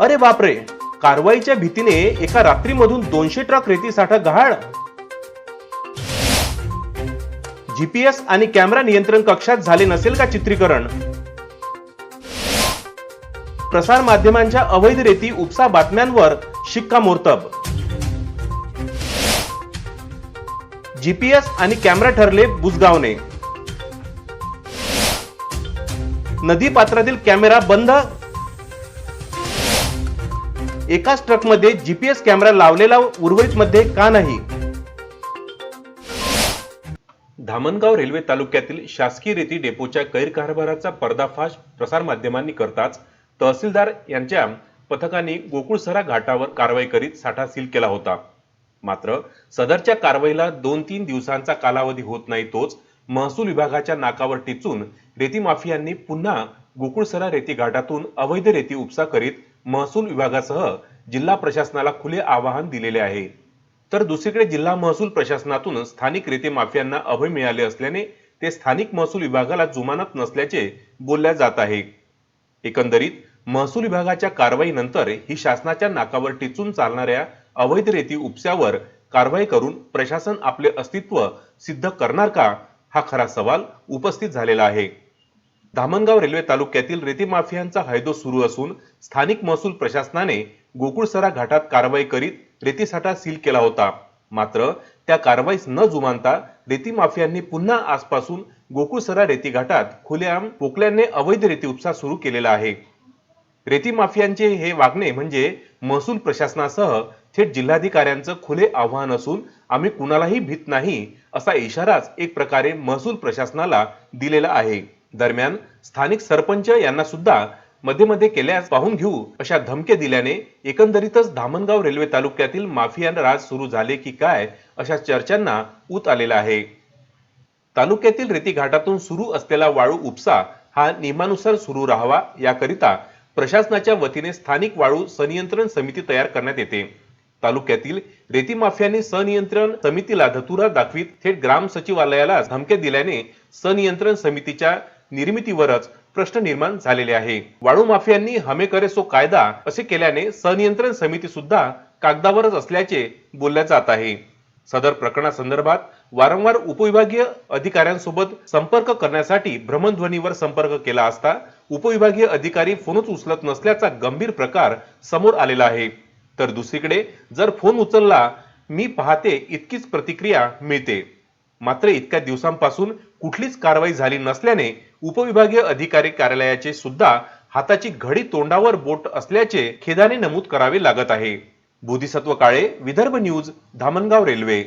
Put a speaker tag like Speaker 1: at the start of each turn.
Speaker 1: अरे बापरे कारवाईच्या भीतीने एका रात्रीमधून दोनशे ट्रक रेती साठा गहाळ जीपीएस आणि कॅमेरा नियंत्रण कक्षात झाले नसेल का चित्रीकरण? प्रसार माध्यमांच्या अवैध रेती उपसा बातम्यांवर शिक्कामोर्तब जीपीएस आणि कॅमेरा ठरले बुजगावणे नदी पात्रातील कॅमेरा बंद एकाच ट्रकमध्ये जीपीएस कॅमेरा लावलेला उर्वरित मध्ये का नाही? धामणगाव रेल्वे तालुक्यातील शासकीय रेती डेपोच्या गैरकारभाराचा पर्दाफाश प्रसारमाध्यमांनी करताच तहसीलदार यांच्या पथकाने गोकुळसरा घाटावर कारवाई करीत साठा सील केला होता. मात्र सदरच्या कारवाईला दोन तीन दिवसांचा कालावधी होत नाही तोच महसूल विभागाच्या नाकावर टिचून रेती माफियांनी पुन्हा गोकुळसरा रेती घाटातून अवैध रेती उपसा करीत महसूल विभागासह जिल्हा प्रशासनाला खुले आवाहन दिलेले आहे. तर दुसरीकडे जिल्हा महसूल प्रशासनातून स्थानिक रेते माफियांना अभय मिळाले असल्याने ते स्थानिक महसूल विभागाला जुमानत नसल्याचे बोलल्या जात आहे. एकंदरीत महसूल विभागाच्या कारवाईनंतर ही शासनाच्या नाकावर टिचून चालणाऱ्या अवैध रेती उपस्यावर कारवाई करून प्रशासन आपले अस्तित्व सिद्ध करणार का? हा खरा सवाल उपस्थित झालेला आहे. धामणगाव रेल्वे तालुक्यातील रेती माफियांचा हैदो सुरू असून स्थानिक महसूल प्रशासनाने गोकुळसरा घाटात कारवाई करीत रेतीसाठा सील केला होता. मात्र त्या कारवाईस न जुमानता रेती माफियांनी पुन्हा आजपासून गोकुळसरा रेती घाटात खुलेआम पोकल्याने अवैध रेती उपसा सुरू केलेला आहे. रेती माफियांचे हे वागणे म्हणजे महसूल प्रशासनासह थेट जिल्हाधिकाऱ्यांचं खुले आव्हान असून आम्ही कुणालाही भीत नाही असा इशाराच एक प्रकारे महसूल प्रशासनाला दिलेला आहे. दरम्यान स्थानिक सरपंच यांना सुद्धा मध्ये मध्ये केल्यास पाहून घेऊ अशा धमके दिल्याने एकंदरीतच धामणगाव रेल्वे तालुक्यातील माफिया राज सुरू झाले की काय अशा चर्चांना ऊत आलेला आहे. तालुक्यातील रेती घाटातून सुरू असलेला वाळू उपसा हा नियमानुसार सुरू राहावा याकरिता प्रशासनाच्या वतीने स्थानिक वाळू संनियंत्रण समिती तयार करण्यात येते. तालुक्यातील रेती माफियांनी सनियंत्रण समितीला धतुरा दाखवीत थेट ग्राम सचिवालयाला धमके दिल्याने सनियंत्रण समितीच्या निर्मितीवरच प्रश्न निर्माण झालेले आहे. वाळू माफियांनी हमे करे सो कायदा असे केल्याने सनियंत्रण समिती सुद्धा कागदावरच असल्याचे बोलल्या जात आहे. सदर प्रकरणासंदर्भात वारंवार उपविभागीय अधिकाऱ्यांसोबत संपर्क करण्यासाठी भ्रमणध्वनीवर संपर्क केला असता उपविभागीय अधिकारी फोनच उचलत नसल्याचा गंभीर प्रकार समोर आलेला आहे. तर दुसरीकडे जर फोन उचलला मी पाहते इतकीच प्रतिक्रिया मिळते. मात्र इतक्या दिवसांपासून कुठलीच कारवाई झाली नसल्याने उपविभागीय अधिकारी कार्यालयाचे सुद्धा हाताची घडी तोंडावर बोट असल्याचे खेदाने नमूद करावे लागत आहे. Bodhisattva Kale Vidarbha news Dhamangaon railway.